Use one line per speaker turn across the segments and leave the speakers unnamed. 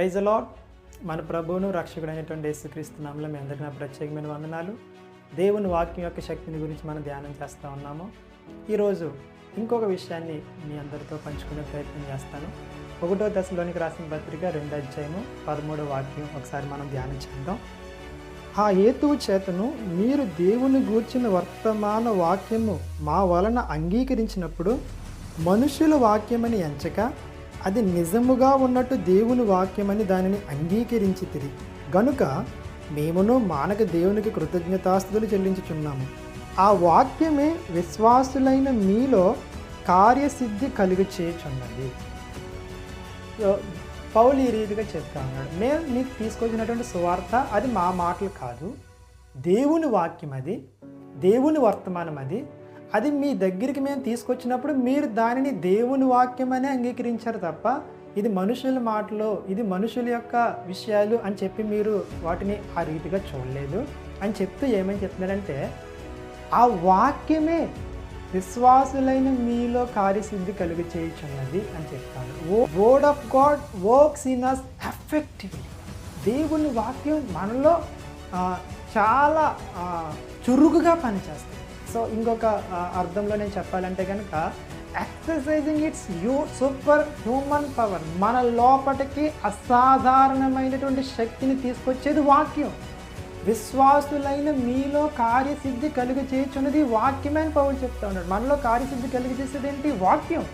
Praise lord మన ప్రభువును రక్షకుడైనటువంటి యేసుక్రీస్తు నామలో మీ అందరికీ నా ప్రత్యేకమైన వందనాలు. దేవుని వాక్యం యొక్క శక్తిని గురించి మనం ధ్యానం చేస్తూ ఉన్నాము. ఈరోజు ఇంకొక విషయాన్ని మీ అందరితో పంచుకునే ప్రయత్నం చేస్తాను. ఒకటో దశలోనికి రాసిన పత్రిక రెండో అధ్యాయము పదమూడో వాక్యం ఒకసారి మనం ధ్యానం చేద్దాం. ఆ హేతువు చేతను మీరు దేవుని గూర్చిన వర్తమాన వాక్యము మా వలన అంగీకరించినప్పుడు మనుషుల వాక్యమని ఎంచక అది నిజముగా ఉన్నట్టు దేవుని వాక్యమని దానిని అంగీకరించి తిరిగి గనుక మేమును మానక దేవునికి కృతజ్ఞతాస్తులు చెల్లించుచున్నాము. ఆ వాక్యమే విశ్వాసులైన మీలో కార్యసిద్ధి కలుగు చేయుచున్నది పౌలు ఈ రీతిగా చెప్తా ఉన్నాడు. మేము నీకు తీసుకొచ్చినటువంటి సువార్త అది మా మాటలు కాదు. దేవుని వాక్యం అది దేవుని వర్తమానం అది అది మీ దగ్గరికి మేము తీసుకొచ్చినప్పుడు మీరు దానిని దేవుని వాక్యం అనే అంగీకరించారు తప్ప ఇది మనుషుల మాటలు ఇది మనుషుల యొక్క విషయాలు అని చెప్పి మీరు వాటిని ఆ రీతిగా చూడలేదు. అని చెప్తూ ఏమని చెప్తున్నారంటే ఆ వాక్యమే విశ్వాసులైన మీలో కార్యసిద్ధి కలుగు చేయుచున్నది అని చెప్తాను word of God works in us effectively దేవుని వాక్యం మనలో చాలా చురుకుగా పనిచేస్తుంది. సో ఇంకొక అర్థంలో నేను చెప్పాలంటే కనుక exercising it's you superhuman power మన లోపటికి అసాధారణమైనటువంటి శక్తిని తీసుకొచ్చేది వాక్యం. విశ్వాసులైన మీలో కార్యసిద్ధి కలుగ చేయుచున్నది వాక్యమే అని పౌరులు చెప్తా ఉన్నాడు. మనలో కార్యసిద్ధి కలుగ చేసేది ఏంటి? వాక్యం.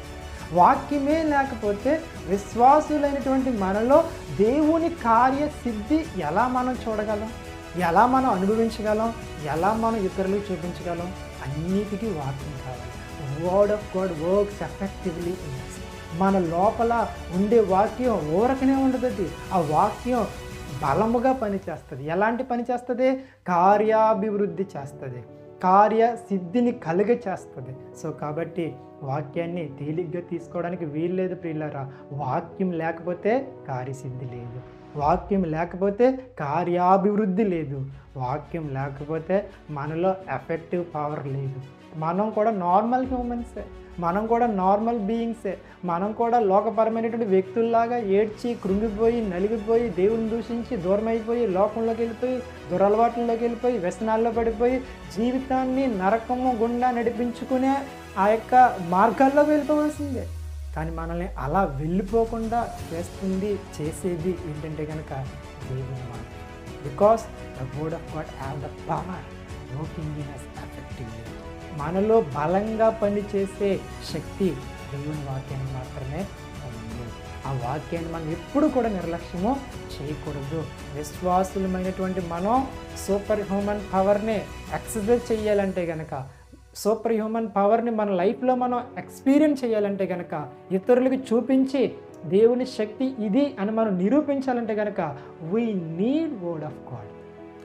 వాక్యమే లేకపోతే విశ్వాసులైనటువంటి మనలో దేవుని కార్యసిద్ధి ఎలా మనం చూడగలం? ఎలా మనం అనుభవించగలం? ఎలా మనం ఇతరులకు చూపించగలం? అన్నిటికీ వాక్యం కావాలి word of God works effectively in మన లోపల ఉండే వాక్యం ఊరకనే ఉండదు అది. ఆ వాక్యం బలముగా పనిచేస్తుంది. ఎలాంటి పని చేస్తుంది? కార్యాభివృద్ధి చేస్తుంది. కార్య సిద్ధిని కలుగ చేస్తుంది సో కాబట్టి వాక్యాన్ని తేలిగ్గా తీసుకోవడానికి వీల్లేదు ప్రియులరా. వాక్యం లేకపోతే కార్యసిద్ధి లేదు. వాక్యం లేకపోతే కార్యాభివృద్ధి లేదు. వాక్యం లేకపోతే మనలో ఎఫెక్టివ్ పవర్ లేదు. మనం కూడా నార్మల్ హ్యూమన్సే. మనం కూడా నార్మల్ బీయింగ్సే. మనం కూడా లోకపరమైనటువంటి వ్యక్తుల్లాగా ఏడ్చి కృంగిపోయి నలిగిపోయి దేవుని దూషించి దూరం అయిపోయి లోకంలోకి వెళ్ళిపోయి దురలవాట్లలోకి వెళ్ళిపోయి వ్యసనాల్లో పడిపోయి జీవితాన్ని నరకము గుండా నడిపించుకునే ఆ యొక్క మార్గాల్లో వెళ్ళిపోవాల్సిందే. కానీ మనల్ని అలా వెళ్ళిపోకుండా చేస్తుంది చేసేది ఏంటంటే కనుక దేవుని మాట. Because the word of God have the power working in us effectively మనలో బలంగా పనిచేసే శక్తి దేవుని వాక్యాన్ని మాత్రమే ఉంది. ఆ వాక్యాన్ని మనం ఎప్పుడు కూడా నిర్లక్ష్యము చేయకూడదు. విశ్వాసులమైనటువంటి మనం సూపర్ హ్యూమన్ పవర్ని ఎక్సర్సైజ్ చేయాలంటే కనుక సూపర్ హ్యూమన్ పవర్ని మన లైఫ్లో మనం ఎక్స్పీరియన్స్ చేయాలంటే కనుక ఇతరులకు చూపించి దేవుని శక్తి ఇది అని మనం నిరూపించాలంటే కనుక we need word of God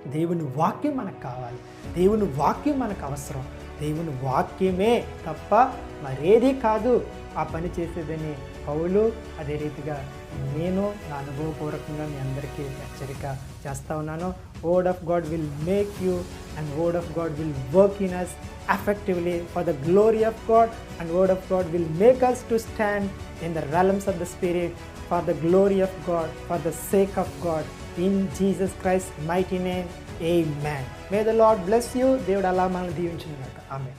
దేవుని వాక్యం మనకు కావాలి. దేవుని వాక్యం మనకు అవసరం. దేవుని వాక్యమే తప్ప మరేది కాదు. ఆ పని చేసేదని పౌలు అదే రీతిగా నేను నా అనుభవపూర్వకంగా మీ అందరికీ హెచ్చరిక చేస్తూ ఉన్నాను. word of God will make you and word of God will work in us effectively for the glory of God and word of God will make us to stand in the realms of the spirit for the glory of God for the sake of God in Jesus Christ's mighty name amen may the Lord bless you దేవుడు అలా మనల్ని దీవించిన ఆమె